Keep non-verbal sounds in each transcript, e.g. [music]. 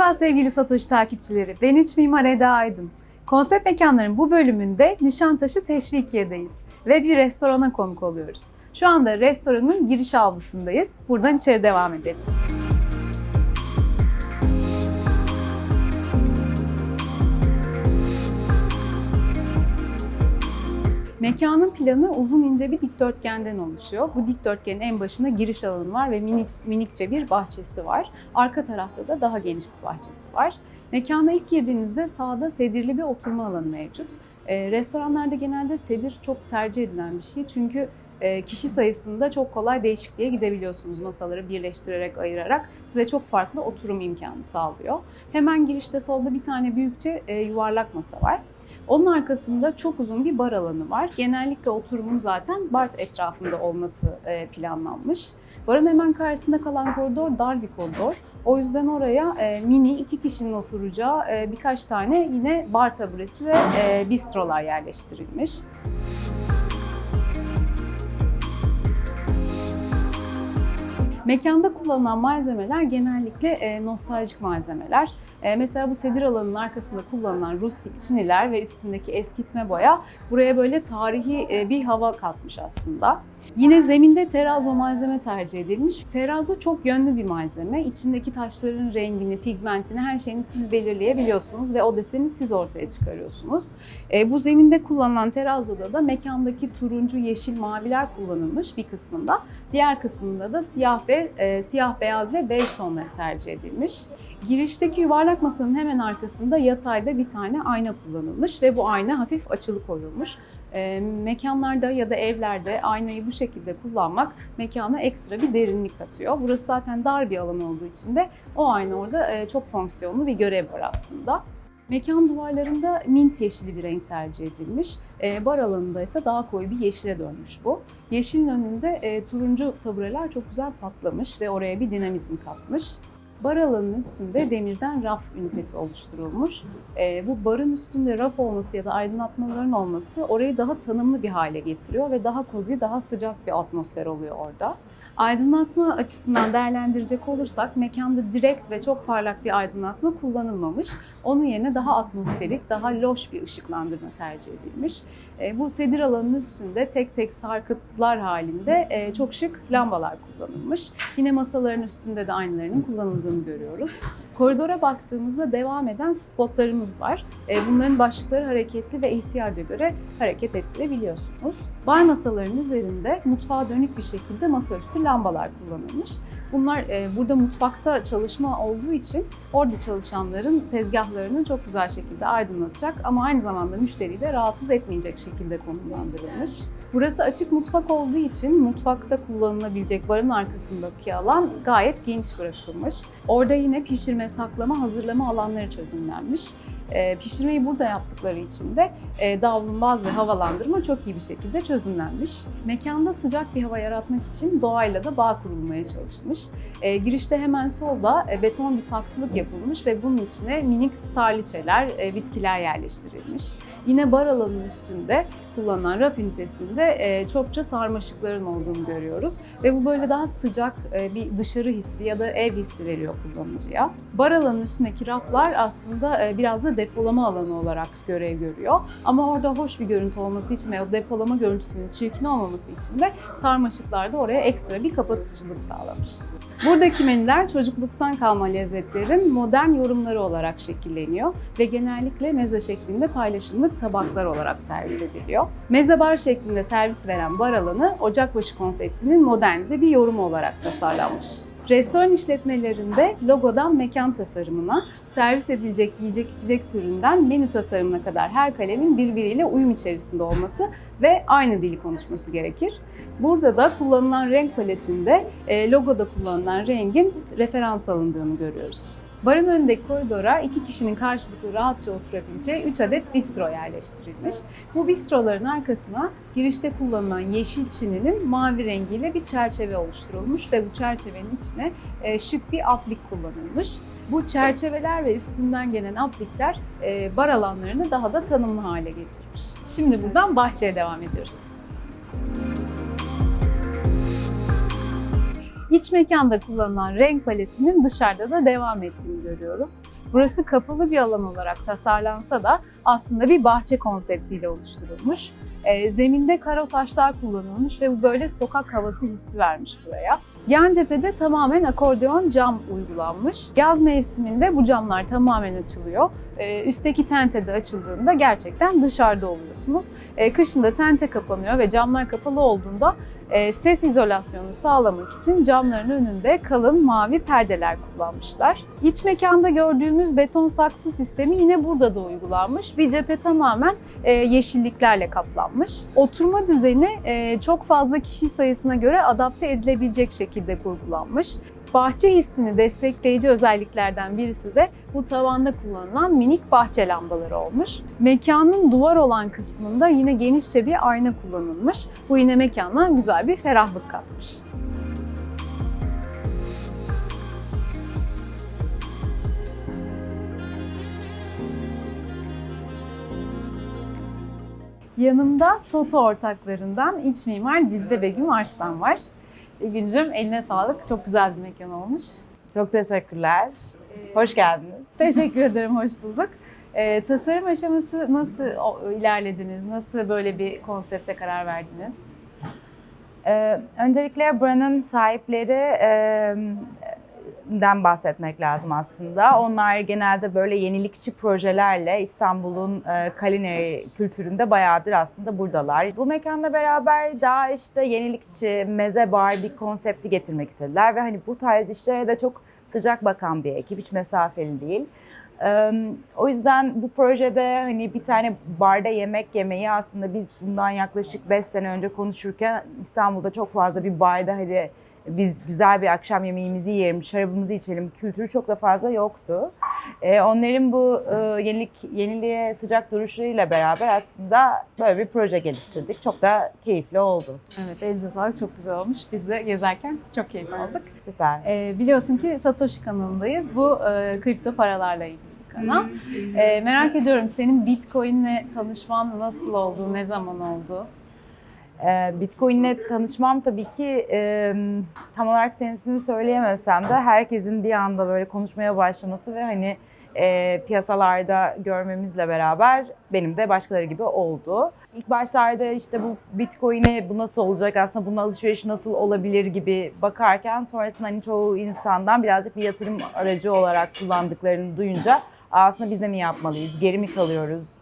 Merhaba sevgili Satoshi takipçileri. Ben iç mimar Eda Aydın. Konsept mekanların bu bölümünde Nişantaşı Teşvikiye'deyiz ve bir restorana konuk oluyoruz. Şu anda restoranın giriş avlusundayız. Buradan içeri devam edelim. Mekanın planı uzun ince bir dikdörtgenden oluşuyor. Bu dikdörtgenin en başında giriş alanı var ve minik, minikçe bir bahçesi var. Arka tarafta da daha geniş bir bahçesi var. Mekana ilk girdiğinizde sağda sedirli bir oturma alanı mevcut. Ee, restoranlarda genelde sedir çok tercih edilen bir şey çünkü e, kişi sayısında çok kolay değişikliğe gidebiliyorsunuz masaları birleştirerek, ayırarak. Size çok farklı oturum imkanı sağlıyor. Hemen girişte solda bir tane büyükçe e, yuvarlak masa var. Onun arkasında çok uzun bir bar alanı var. Genellikle oturumun zaten bar etrafında olması e, planlanmış. Barın hemen karşısında kalan koridor dar bir koridor. O yüzden oraya e, mini iki kişinin oturacağı e, birkaç tane yine bar taburesi ve bistrolar yerleştirilmiş. Mekanda kullanılan malzemeler genellikle nostaljik malzemeler. E, mesela bu sedir alanının arkasında kullanılan rustik çiniler ve üstündeki eskitme boya buraya böyle tarihi e, bir hava katmış aslında. Yine zeminde terazo malzeme tercih edilmiş. Terazo çok yönlü bir malzeme. İçindeki taşların rengini, pigmentini, her şeyini siz belirleyebiliyorsunuz ve o deseni siz ortaya çıkarıyorsunuz. E, bu zeminde kullanılan terazoda da mekandaki turuncu, yeşil, maviler kullanılmış bir kısmında. Diğer kısmında da siyah ve e, siyah beyaz ve bej tonları tercih edilmiş. Girişteki yuvarlak masanın hemen arkasında yatayda bir tane ayna kullanılmış ve bu ayna hafif açılı koyulmuş. E, mekanlarda ya da evlerde aynayı bu şekilde kullanmak mekana ekstra bir derinlik katıyor. Burası zaten dar bir alan olduğu için de o ayna orada e, çok fonksiyonlu bir görev var aslında. Mekan duvarlarında mint yeşili bir renk tercih edilmiş. E, bar alanında ise daha koyu bir yeşile dönmüş bu. Yeşilin önünde e, turuncu tabureler çok güzel patlamış ve oraya bir dinamizm katmış. Bar alanının üstünde demirden raf ünitesi oluşturulmuş. E, bu barın üstünde raf olması ya da aydınlatmaların olması orayı daha tanımlı bir hale getiriyor ve daha kozi, daha sıcak bir atmosfer oluyor orada. Aydınlatma açısından değerlendirecek olursak mekanda direkt ve çok parlak bir aydınlatma kullanılmamış. Onun yerine daha atmosferik, daha loş bir ışıklandırma tercih edilmiş. E, bu sedir alanının üstünde tek tek sarkıtlar halinde e, çok şık lambalar kullanılmış. Yine masaların üstünde de aynalarının kullanıldığını görüyoruz. Koridora baktığımızda devam eden spotlarımız var. E, bunların başlıkları hareketli ve ihtiyaca göre hareket ettirebiliyorsunuz. Bar masalarının üzerinde mutfağa dönük bir şekilde masaüstü lambalar kullanılmış. Bunlar e, burada mutfakta çalışma olduğu için orada çalışanların tezgahlarını çok güzel şekilde aydınlatacak ama aynı zamanda müşteriyi de rahatsız etmeyecek şekilde konumlandırılmış. Burası açık mutfak olduğu için mutfakta kullanılabilecek barın arkasındaki alan gayet geniş bırakılmış. Orada yine pişirme, saklama, hazırlama alanları çözümlenmiş. E, pişirmeyi burada yaptıkları için de e, davlumbaz ve havalandırma çok iyi bir şekilde çözümlenmiş. Mekanda sıcak bir hava yaratmak için doğayla da bağ kurulmaya çalışılmış. E, girişte hemen solda e, beton bir saksılık yapılmış ve bunun içine minik starliçeler, e, bitkiler yerleştirilmiş. Yine bar alanının üstünde kullanılan raf ünitesinde e, çokça sarmaşıkların olduğunu görüyoruz. Ve bu böyle daha sıcak e, bir dışarı hissi ya da ev hissi veriyor kullanıcıya. Bar alanının üstündeki raflar aslında e, biraz da depolama alanı olarak görev görüyor. Ama orada hoş bir görüntü olması için ve depolama görüntüsünün çirkin olmaması için de sarmaşıklar da oraya ekstra bir kapatıcılık sağlamış. Buradaki menüler çocukluktan kalma lezzetlerin modern yorumları olarak şekilleniyor ve genellikle meze şeklinde paylaşımlık tabaklar olarak servis ediliyor. Meze bar şeklinde servis veren bar alanı Ocakbaşı konseptinin modernize bir yorumu olarak tasarlanmış. Restoran işletmelerinde logodan mekan tasarımına, servis edilecek yiyecek içecek türünden menü tasarımına kadar her kalemin birbiriyle uyum içerisinde olması ve aynı dili konuşması gerekir. Burada da kullanılan renk paletinde e, logoda kullanılan rengin referans alındığını görüyoruz. Barın önündeki koridora iki kişinin karşılıklı rahatça oturabileceği 3 adet bistro yerleştirilmiş. Bu bistroların arkasına girişte kullanılan yeşil çininin mavi rengiyle bir çerçeve oluşturulmuş ve bu çerçevenin içine e, şık bir aplik kullanılmış. Bu çerçeveler ve üstünden gelen aplikler e, bar alanlarını daha da tanımlı hale getirmiş. Şimdi buradan bahçeye devam ediyoruz. İç mekanda kullanılan renk paletinin dışarıda da devam ettiğini görüyoruz. Burası kapalı bir alan olarak tasarlansa da aslında bir bahçe konseptiyle oluşturulmuş. E, zeminde karo taşlar kullanılmış ve bu böyle sokak havası hissi vermiş buraya. Yan cephede tamamen akordeon cam uygulanmış. Yaz mevsiminde bu camlar tamamen açılıyor. E, üstteki tente de açıldığında gerçekten dışarıda oluyorsunuz. E, kışın da tente kapanıyor ve camlar kapalı olduğunda ses izolasyonu sağlamak için camların önünde kalın mavi perdeler kullanmışlar. İç mekanda gördüğümüz beton saksı sistemi yine burada da uygulanmış. Bir cephe tamamen e, yeşilliklerle kaplanmış. Oturma düzeni e, çok fazla kişi sayısına göre adapte edilebilecek şekilde kurgulanmış. Bahçe hissini destekleyici özelliklerden birisi de bu tavanda kullanılan minik bahçe lambaları olmuş. Mekanın duvar olan kısmında yine genişçe bir ayna kullanılmış. Bu yine mekana güzel bir ferahlık katmış. Yanımda Soto ortaklarından iç mimar Dicle Begüm Arslan var. Begüm'cüm eline sağlık. Çok güzel bir mekan olmuş. Çok teşekkürler. Hoş geldiniz. Teşekkür ederim, hoş bulduk. Ee, tasarım aşaması nasıl ilerlediniz? Nasıl böyle bir konsepte karar verdiniz? Ee, öncelikle buranın sahipleri e, den bahsetmek lazım aslında. Onlar genelde böyle yenilikçi projelerle İstanbul'un e, culinary kültüründe bayağıdır aslında buradalar. Bu mekanla beraber daha işte yenilikçi, meze bar bir konsepti getirmek istediler ve hani bu tarz işlere de çok sıcak bakan bir ekip, hiç mesafeli değil. O yüzden bu projede hani bir tane barda yemek yemeyi aslında biz bundan yaklaşık 5 sene önce konuşurken İstanbul'da çok fazla bir barda hadi biz güzel bir akşam yemeğimizi yiyelim, şarabımızı içelim kültürü çok da fazla yoktu. Ee, onların bu e, yenilik yeniliğe sıcak duruşuyla beraber aslında böyle bir proje geliştirdik. Çok da keyifli oldu. Evet, elinize sağlık. Çok güzel olmuş. Biz de gezerken çok keyif aldık. Süper. Ee, biliyorsun ki Satoshi kanalındayız. Bu e, kripto paralarla ilgili kanal. Ee, merak ediyorum senin Bitcoin'le tanışman nasıl oldu, ne zaman oldu? Ee, Bitcoin'le tanışmam tabii ki tam olarak senesini söyleyemesem de herkesin bir anda böyle konuşmaya başlaması ve hani e, piyasalarda görmemizle beraber benim de başkaları gibi oldu. İlk başlarda işte bu Bitcoin'e bu nasıl olacak aslında bunun alışveriş nasıl olabilir gibi bakarken sonrasında hani çoğu insandan birazcık bir yatırım aracı olarak kullandıklarını duyunca "Aa, aslında biz de mi yapmalıyız, geri mi kalıyoruz,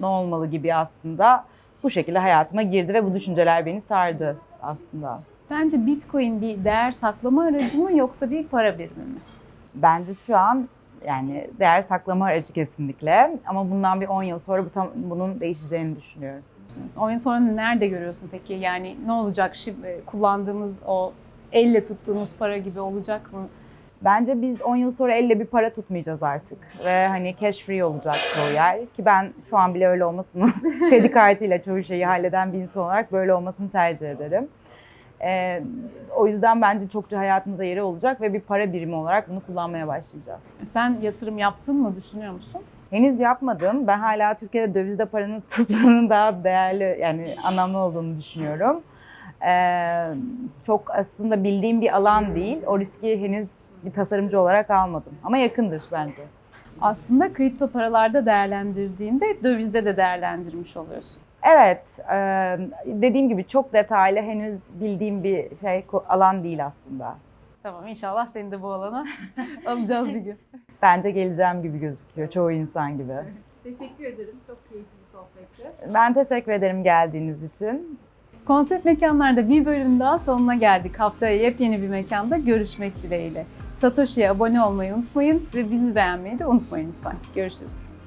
ne olmalı gibi aslında bu şekilde hayatıma girdi ve bu düşünceler beni sardı aslında. Sence Bitcoin bir değer saklama aracı mı yoksa bir para birimi mi? Bence şu an yani değer saklama aracı kesinlikle ama bundan bir 10 yıl sonra bu tam, bunun değişeceğini düşünüyorum. 10 yıl sonra nerede görüyorsun peki? Yani ne olacak şimdi kullandığımız o elle tuttuğumuz para gibi olacak mı? Bence biz 10 yıl sonra elle bir para tutmayacağız artık ve hani cash free olacak çoğu yer ki ben şu an bile öyle olmasını [laughs] kredi kartıyla çoğu şeyi halleden bir insan olarak böyle olmasını tercih ederim. Ee, o yüzden bence çokça hayatımızda yeri olacak ve bir para birimi olarak bunu kullanmaya başlayacağız. Sen yatırım yaptın mı düşünüyor musun? Henüz yapmadım. Ben hala Türkiye'de dövizde paranın [laughs] tutmanın daha değerli yani anlamlı olduğunu düşünüyorum. Ee, çok aslında bildiğim bir alan değil. O riski henüz bir tasarımcı olarak almadım. Ama yakındır bence. Aslında kripto paralarda değerlendirdiğinde dövizde de değerlendirmiş oluyorsun. Evet, e, dediğim gibi çok detaylı henüz bildiğim bir şey alan değil aslında. Tamam inşallah seni de bu alana [laughs] alacağız bir gün. [laughs] Bence geleceğim gibi gözüküyor çoğu insan gibi. Teşekkür ederim. Çok keyifli sohbetti. Ben teşekkür ederim geldiğiniz için. Konsept mekanlarda bir bölüm daha sonuna geldik. Haftaya yepyeni bir mekanda görüşmek dileğiyle. Satoshi'ye abone olmayı unutmayın ve bizi beğenmeyi de unutmayın lütfen. Görüşürüz.